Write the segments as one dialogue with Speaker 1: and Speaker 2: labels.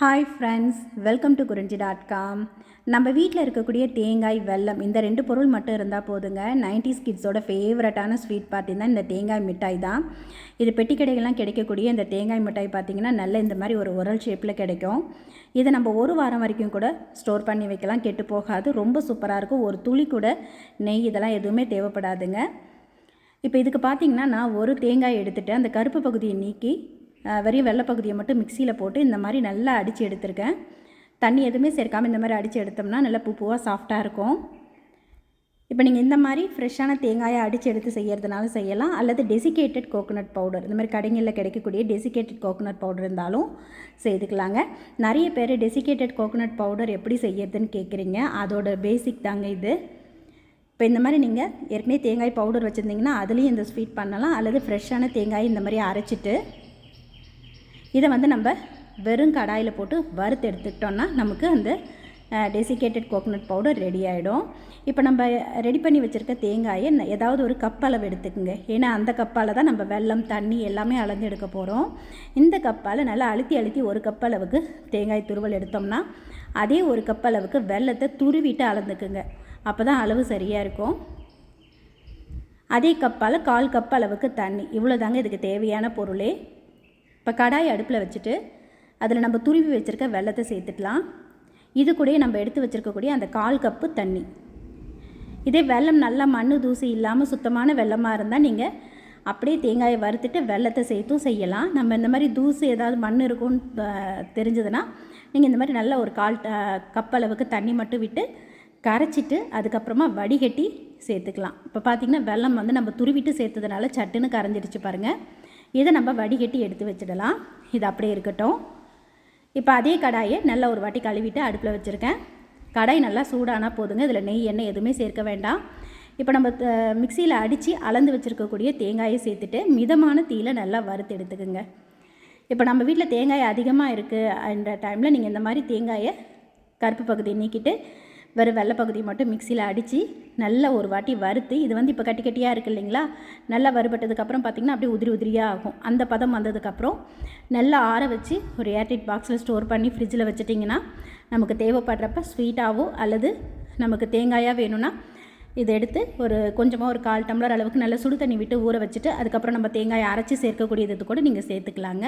Speaker 1: Hi friends welcome to Kurinji dot com நம்ம வீட்டில் இருக்கக்கூடிய தேங்காய் வெல்லம் இந்த ரெண்டு பொருள் மட்டும் இருந்தால் போதுங்க. 90s கிட்ஸோட ஃபேவரட்டான ஸ்வீட் பார்த்திங்கன்னா இந்த தேங்காய் மிட்டாய் தான். இது பெட்டி கடைகள்லாம் கிடைக்கக்கூடிய இந்த தேங்காய் மிட்டாய் பார்த்தீங்கன்னா நல்ல இந்த மாதிரி ஒரு உரல் ஷேப்பில் கிடைக்கும். இதை நம்ம ஒரு வாரம் வரைக்கும் கூட ஸ்டோர் பண்ணி வைக்கலாம். கெட்டு போகாது. ரொம்ப சூப்பராக இருக்கும். ஒரு துளி கூட நெய் இதெல்லாம் எதுவுமே தேவைப்படாதுங்க. இப்போ இதுக்கு பார்த்தீங்கன்னா நான் ஒரு தேங்காய் எடுத்துகிட்டு அந்த கருப்பு பகுதியை நீக்கி வெறும் வெள்ளை பகுதியை மட்டும் மிக்சியில் போட்டு இந்த மாதிரி நல்லா அடித்து எடுத்திருக்கேன். தண்ணி எதுவுமே சேர்க்காமல் இந்த மாதிரி அடித்து எடுத்தோம்னா நல்லா பூ பூவாக சாஃப்டாக இருக்கும். இப்போ நீங்கள் இந்த மாதிரி ஃப்ரெஷ்ஷான தேங்காயை அடித்து எடுத்து செய்கிறதுனாலும் செய்யலாம். அல்லது டெசிகேட்டட் கோகோனட் பவுடர் இந்த மாதிரி கடைகளில் கிடைக்கக்கூடிய டெசிகேட்டட் கோகோனட் பவுடர் இருந்தாலும் செய்துக்கலாங்க. நிறைய பேர் டெசிகேட்டட் கோகோனட் பவுடர் எப்படி செய்யறதுன்னு கேட்குறீங்க அதோட பேசிக் தாங்க இது. இப்போ இந்த மாதிரி நீங்கள் ஏற்கனவே தேங்காய் பவுடர் வச்சுருந்தீங்கன்னா அதுலேயும் இந்த ஸ்வீட் பண்ணலாம். அல்லது ஃப்ரெஷ்ஷான தேங்காய் இந்த மாதிரி அரைச்சிட்டு இதை வந்து நம்ம வெறும் கடாயில் போட்டு வறுத்து எடுத்துக்கிட்டோன்னா நமக்கு அந்த டெசிகேட்டட் கோகோனட் பவுடர் ரெடி ஆகிடும் இப்போ நம்ம ரெடி பண்ணி வச்சுருக்க தேங்காயை ஏதாவது ஒரு கப் அளவு எடுத்துக்கோங்க. ஏன்னா அந்த கப்பால் தான் நம்ம வெல்லம் தண்ணி எல்லாமே அளந்து எடுக்க போகிறோம் இந்த கப்பால் நல்லா அழுத்தி அழுத்தி ஒரு கப் அளவுக்கு தேங்காய் துருவல் எடுத்தோம்னா அதே ஒரு கப் அளவுக்கு வெல்லத்தை துருவிட்டு அளந்துக்குங்க. அப்போ தான் அளவு சரியாக இருக்கும். அதே கப்பால் கால் கப் அளவுக்கு தண்ணி. இவ்வளோ தாங்க இதுக்கு தேவையான பொருளே. இப்போ கடாய் அடுப்பில் வச்சுட்டு அதில் நம்ம துருவி வச்சுருக்க வெள்ளத்தை சேர்த்துக்கலாம். இது கூடயே நம்ம எடுத்து வச்சுருக்கக்கூடிய அந்த கால் கப்பு தண்ணி. இதே வெல்லம் நல்லா மண் தூசி இல்லாமல் சுத்தமான வெள்ளமாக இருந்தால் நீங்கள் அப்படியே தேங்காயை வறுத்துட்டு வெள்ளத்தை சேர்த்தும் செய்யலாம். நம்ம இந்த மாதிரி தூசு ஏதாவது மண் இருக்கும்னு தெரிஞ்சதுன்னா நீங்கள் இந்த மாதிரி நல்ல ஒரு கால் ட- கப் அளவுக்கு தண்ணி மட்டும் விட்டு கரைச்சிட்டு அதுக்கப்புறமா வடிகட்டி சேர்த்துக்கலாம். இப்போ பார்த்திங்கன்னா வெல்லம் வந்து நம்ம துருவிட்டு சேர்த்ததுனால சட்டுன்னு கரைஞ்சிடுச்சு பாருங்கள் இதை நம்ம வடிகட்டி எடுத்து வச்சிடலாம். இது அப்படியே இருக்கட்டும். இப்போ அதே கடாயை நல்லா ஒரு வாட்டி கழுவிட்டு அடுப்பில் வச்சுருக்கேன். கடாய் நல்லா சூடானா போதுங்க. இதில் நெய் எண்ணெய் எதுவுமே சேர்க்க வேண்டாம். இப்போ நம்ம மிக்சியில் அடித்து அளந்து வச்சுருக்கக்கூடிய தேங்காயை சேர்த்துட்டு மிதமான தீயில் நல்லா வறுத்து எடுத்துக்கோங்க. இப்போ நம்ம வீட்டில் தேங்காய் அதிகமாக இருக்குது. அந்த டைமில் நீங்கள் இந்த மாதிரி தேங்காயை கருப்பு பகுதியை நீக்கிட்டு வெறும் வெள்ளை பகுதியை மட்டும் மிக்சியில் அடித்து நல்லா ஒரு வாட்டி வறுத்து இது வந்து இப்போ கட்டி கட்டியாக இருக்குது இல்லைங்களா? நல்லா வறுபட்டதுக்கப்புறம் பார்த்திங்கன்னா அப்படியே உதிரி உதிரியாக ஆகும். அந்த பதம் வந்ததுக்கப்புறம் நல்லா ஆற வச்சு ஒரு ஏர்டைட் பாக்ஸில் ஸ்டோர் பண்ணி ஃப்ரிட்ஜில் வச்சிட்டிங்கன்னா நமக்கு தேவைப்படுறப்ப ஸ்வீட்டாகவோ அல்லது நமக்கு தேங்காயாக வேணும்னா இதை எடுத்து ஒரு கொஞ்சமாக ஒரு கால் டம்ளர் அளவுக்கு நல்லா சுடு தண்ணி விட்டு ஊற வச்சுட்டு அதுக்கப்புறம் நம்ம தேங்காயை அரைச்சி சேர்க்கக்கூடியது கூட நீங்கள் சேர்த்துக்கலாங்க.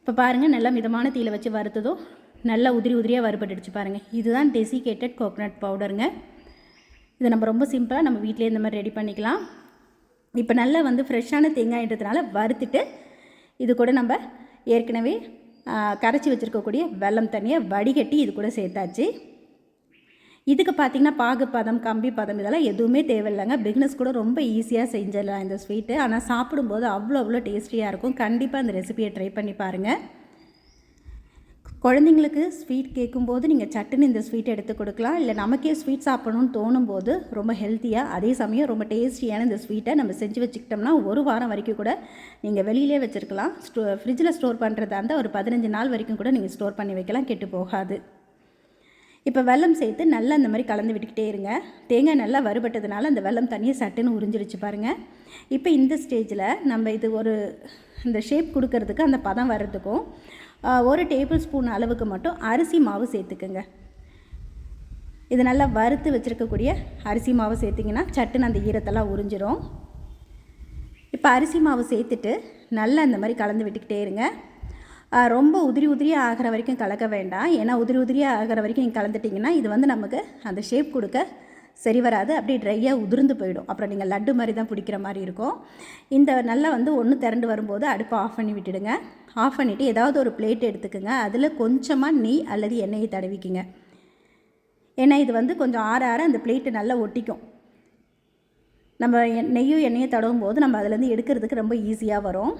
Speaker 1: இப்போ பாருங்கள் நல்லா மிதமான தீயில் வச்சு வறுத்ததும் நல்லா உதிரி உதிரியாக வறுபட்டுடுச்சு பாருங்கள் இதுதான் டெசிகேட்டட் கோகனட் பவுடருங்க இதை நம்ம ரொம்ப சிம்பிளாக நம்ம வீட்டிலே இந்த மாதிரி ரெடி பண்ணிக்கலாம். இப்போ நல்லா வந்து ஃப்ரெஷ்ஷான தேங்காய்ன்றதுனால வறுத்துட்டு இது கூட நம்ம ஏற்கனவே கரைச்சி வச்சுருக்கக்கூடிய வெல்லம் தண்ணியை வடிகட்டி இது கூட சேர்த்தாச்சு. இதுக்கு பார்த்தீங்கன்னா பாகு பதம் கம்பி பதம் இதெல்லாம் எதுவுமே தேவையில்லைங்க. பிக்னஸ் கூட ரொம்ப ஈஸியாக செஞ்சிடலாம் இந்த ஸ்வீட்டு ஆனால் சாப்பிடும்போது அவ்வளோ அவ்வளோ டேஸ்டியாக இருக்கும். கண்டிப்பாக அந்த ரெசிபியை ட்ரை பண்ணி பாருங்கள் குழந்தைங்களுக்கு ஸ்வீட் கேட்கும்போது நீங்கள் சட்டுன்னு இந்த ஸ்வீட் எடுத்து கொடுக்கலாம். இல்லை நமக்கே ஸ்வீட் சாப்பிடணும்னு தோணும் போது ரொம்ப ஹெல்த்தியாக அதே சமயம் ரொம்ப டேஸ்டியான இந்த ஸ்வீட்டை நம்ம செஞ்சு வச்சுக்கிட்டோம்னா ஒரு வாரம் வரைக்கும் கூட நீங்கள் வெளியிலே வச்சுருக்கலாம். ஸ்டோ ஃப்ரிட்ஜில் ஸ்டோர் பண்ணுறதா இருந்தால் ஒரு பதினஞ்சு நாள் வரைக்கும் கூட நீங்கள் ஸ்டோர் பண்ணி வைக்கலாம் கெட்டு போகாது. இப்போ வெல்லம் சேர்த்து நல்லா இந்த மாதிரி கலந்து விட்டுக்கிட்டே இருங்க. தேங்காய் நல்லா வறுபட்டதுனால அந்த வெல்லம் தண்ணியை சட்டுன்னு உறிஞ்சிடுச்சு பாருங்கள் இப்போ இந்த ஸ்டேஜில் நம்ம இது ஒரு இந்த ஷேப் கொடுக்கறதுக்கு அந்த பதம் வர்றதுக்கும் ஒரு டேபிள் ஸ்பூன் அளவுக்கு மட்டும் அரிசி மாவு சேர்த்துக்குங்க. இது நல்லா வறுத்து வச்சுருக்கக்கூடிய அரிசி மாவு சேர்த்திங்கன்னா சட்டுன்னு அந்த ஈரத்தெல்லாம் உறிஞ்சிரும். இப்போ அரிசி மாவு சேர்த்துட்டு நல்லா இந்த மாதிரி கலந்து விட்டுக்கிட்டே இருங்க. ரொம்ப உதிரி உதிரியாக ஆகிற வரைக்கும் கலக்க வேண்டாம். ஏன்னா உதிரி உதிரியாக ஆகிற வரைக்கும் நீங்கள் கலந்துட்டிங்கன்னா இது வந்து நமக்கு அந்த ஷேப் கொடுக்க சரி வராது அப்படியே ட்ரையாக உதிர்ந்து போயிடும். அப்புறம் நீங்கள் லட்டு மாதிரி தான் பிடிக்கிற மாதிரி இருக்கும். இந்த நல்லா வந்து ஒன்று திரண்டு வரும்போது அடுப்பை ஆஃப் பண்ணி விட்டுடுங்க. ஆஃப் பண்ணிவிட்டு ஏதாவது ஒரு பிளேட் எடுத்துக்கோங்க. அதில் கொஞ்சமாக நெய் அல்லது எண்ணெயை தடவிக்குங்க. ஏன்னா இது வந்து கொஞ்சம் ஆற ஆற அந்த பிளேட்டு நல்லா ஒட்டிக்கும். நம்ம நெய்யும் எண்ணெயும் தடவும் போது நம்ம அதுலேருந்து எடுக்கிறதுக்கு ரொம்ப ஈஸியாக வரும்.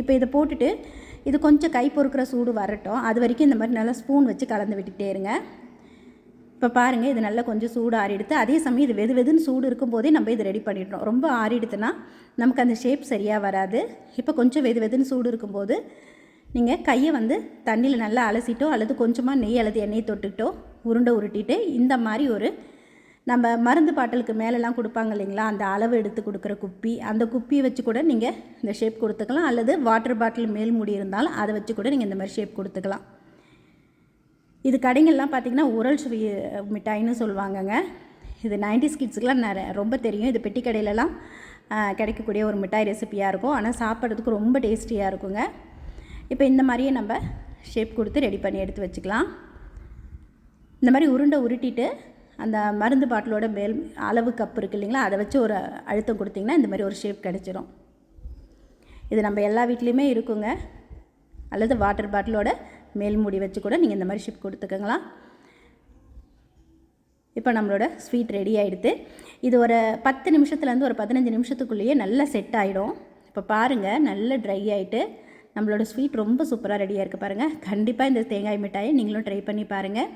Speaker 1: இப்போ இதை போட்டுட்டு இது கொஞ்சம் கை பொறுக்கிற சூடு வரட்டும். அது வரைக்கும் இந்த மாதிரி நல்லா ஸ்பூன் வச்சு கலந்து விட்டுக்கிட்டே இருங்க. இப்போ பாருங்கள் இது நல்லா கொஞ்சம் சூடு ஆறிடுத்து அதே சமயம் இது வெது வெதுன்னு சூடு இருக்கும்போதே நம்ம இது ரெடி பண்ணிடணும். ரொம்ப ஆறிடுத்துன்னா நமக்கு அந்த ஷேப் சரியாக வராது. இப்போ கொஞ்சம் வெது வெதுன்னு சூடு இருக்கும்போது நீங்கள் கையை வந்து தண்ணியில் நல்லா அலசிட்டோ அல்லது கொஞ்சமாக நெய் அல்லது எண்ணெய் தொட்டுக்கிட்டோ உருண்டை உருட்டிட்டு இந்த மாதிரி ஒரு நம்ம மருந்து பாட்டிலுக்கு மேலெலாம் கொடுப்பாங்க இல்லைங்களா? அந்த அளவு எடுத்து கொடுக்குற குப்பி அந்த குப்பியை வச்சு கூட நீங்கள் இந்த ஷேப் கொடுத்துக்கலாம். அல்லது வாட்டர் பாட்டில் மேல் மூடி இருந்தாலும் அதை வச்சு கூட நீங்கள் இந்த மாதிரி ஷேப் கொடுத்துக்கலாம். இது கடைங்கள்லாம் பார்த்திங்கன்னா உரல் சுவை மிட்டாயின்னு சொல்லுவாங்கங்க. இது நைன்டிஸ் கிட்ஸுக்கெலாம் நிறைய ரொம்ப தெரியும். இது பெட்டி கடையிலலாம் கிடைக்கக்கூடிய ஒரு மிட்டாய் ரெசிபியாக இருக்கும். ஆனால் சாப்பிட்றதுக்கு ரொம்ப டேஸ்டியாக இருக்குங்க. இப்போ இந்த மாதிரியே நம்ம ஷேப் கொடுத்து ரெடி பண்ணி எடுத்து வச்சுக்கலாம். இந்த மாதிரி உருண்டை உருட்டிட்டு அந்த மருந்து பாட்டிலோட மேல் அளவு கப் இருக்குது இல்லைங்களா அதை வச்சு ஒரு அழுத்தம் கொடுத்திங்கன்னா இந்த மாதிரி ஒரு ஷேப் கிடச்சிரும். இது நம்ம எல்லா வீட்லேயுமே இருக்குங்க. அல்லது வாட்டர் பாட்டிலோட மேல் மூடி வச்சு கூட நீங்கள் இந்த மாதிரி ஷிப் கொடுத்துக்கங்களா? இப்போ நம்மளோட ஸ்வீட் ரெடி ஆகிடுது இது ஒரு பத்து நிமிஷத்துலேருந்து ஒரு பதினஞ்சு நிமிஷத்துக்குள்ளேயே நல்லா செட் ஆகிடும் இப்போ பாருங்கள் நல்லா ட்ரை ஆகிட்டு நம்மளோட ஸ்வீட் ரொம்ப சூப்பராக ரெடியாக இருக்குது பாருங்கள் கண்டிப்பாக இந்த தேங்காய் மிட்டாயை நீங்களும் ட்ரை பண்ணி பாருங்கள்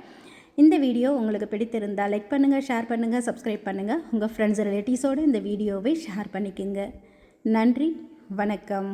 Speaker 1: இந்த வீடியோ உங்களுக்கு பிடித்திருந்தால் லைக் பண்ணுங்கள் ஷேர் பண்ணுங்கள் சப்ஸ்கிரைப் பண்ணுங்கள் உங்கள் ஃப்ரெண்ட்ஸ் ரிலேட்டிவ்ஸோடு இந்த வீடியோவை ஷேர் பண்ணிக்கோங்க. நன்றி வணக்கம்.